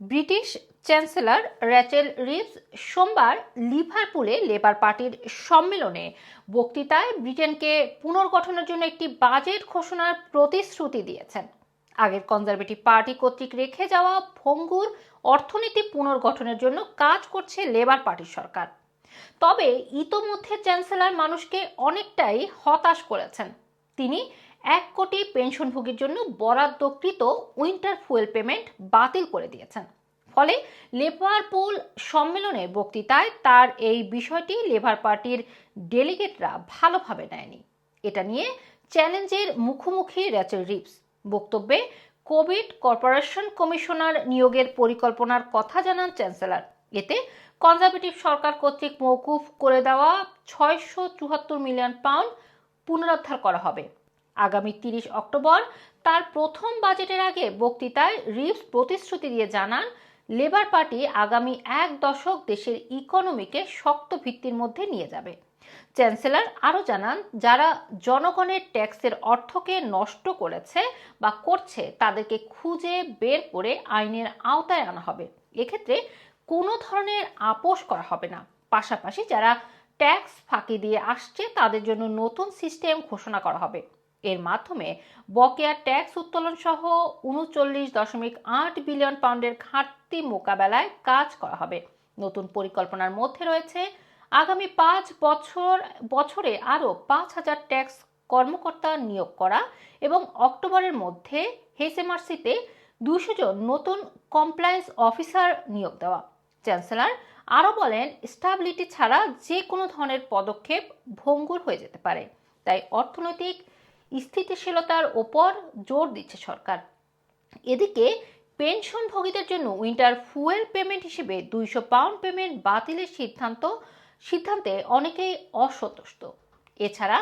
British chancellor Rachel Reeves সোমবার লিভারপুলে labour পার্টির সম্মেলনে বক্তৃতায় ব্রিটেনকে পুনর্গঠনের জন্য একটি বাজেট ঘোষণার প্রতিশ্রুতি দিয়েছেন। আগের কনজারভেটিভ পার্টি কর্তৃক রেখে যাওয়া ভঙ্গুর অর্থনীতি পুনর্গঠনের জন্য কাজ করছে লেবার পার্টির সরকার। তবে ইতোমধ্যে চ্যান্সেলর মানুষকে অনেকটাই হতাশ করেছেন। তিনি এক কোটি পেনশনভোগীর জন্য বরাদ্দকৃত উইন্টার ফুয়েল পেমেন্ট বাতিল করে দিয়েছেন। ফলে লিভারপুল সম্মেলনে বক্তৃতায় তার এই বিষয়টি লেবার পার্টির ডেলিগেটরা ভালোভাবে নেয়নি। এটা নিয়ে চ্যালেঞ্জের মুখোমুখি র্যাচেল রিপস। বক্তব্যে কোভিড কর্পোরেশন কমিশনার নিয়োগের পরিকল্পনার কথা জানান চ্যান্সেলর। এতে কনজারভেটিভ সরকার কর্তৃক মৌকুফ করে দেওয়া ছয়শো চুয়াত্তর মিলিয়ন পাউন্ড পুনরুদ্ধার করা হবে। আগামী তিরিশ অক্টোবর। তার প্রথম বাজেটের আগে বক্তৃতায় রিভস প্রতিশ্রুতি দিয়ে জানান, লেবার পার্টি আগামী এক দশক দেশের ইকোনমিকে শক্ত ভিত্তির মধ্যে নিয়ে যাবে। চ্যান্সেলর আরও জানান, যারা জনগণের ট্যাক্সের অর্থকে নষ্ট করেছে বা করছে, তাদেরকে খুঁজে বের করে আইনের আওতায় আনা হবে। এক্ষেত্রে কোনো ধরনের আপোষ করা হবে না। পাশাপাশি যারা ট্যাক্স ফাঁকি দিয়ে আসছে, তাদের জন্য নতুন সিস্টেম ঘোষণা করা হবে। এর মাধ্যমে বকেয়া ট্যাক্স উত্তোলন সহ উনচল্লিশ দশমিক আট বিলিয়ন পাউন্ডের ঘাটতি মোকাবেলায় কাজ করা হবে। নতুন পরিকল্পনার মধ্যে রয়েছে আগামী পাঁচ বছর, বছরে আরও পাঁচ হাজার ট্যাক্স কর্মকর্তা নিয়োগ করা এবং অক্টোবরের মধ্যে হেসেমার্সিতে দুশো জন নতুন কমপ্লায়েন্স অফিসার নিয়োগ দেওয়া। চ্যান্সেলর আরও বলেন, স্টাবিলিটি ছাড়া যে কোনো ধরনের পদক্ষেপ ভঙ্গুর হয়ে যেতে পারে। তাই অর্থনৈতিক স্থিতিশীলতার ওপর জোর দিচ্ছে সরকার। এদিকে পেনশনভোগীদের জন্য উইন্টার ফুয়েল পেমেন্ট হিসেবে দুইশো পাউন্ড পেমেন্ট বাতিলের সিদ্ধান্ত, সিদ্ধান্তে অনেকেই অসন্তুষ্ট। এছাড়া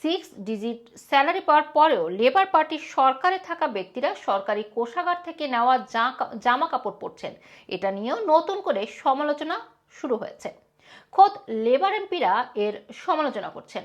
সিক্স ডিজিট স্যালারি পাওয়ার পরেও লেবার পার্টির সরকারে থাকা ব্যক্তিরা সরকারি কোষাগার থেকে নেওয়া জামা কাপড় পরছেন। এটা নিয়েও নতুন করে সমালোচনা শুরু হয়েছে। খোদ লেবার এমপিরা এর সমালোচনা করছেন।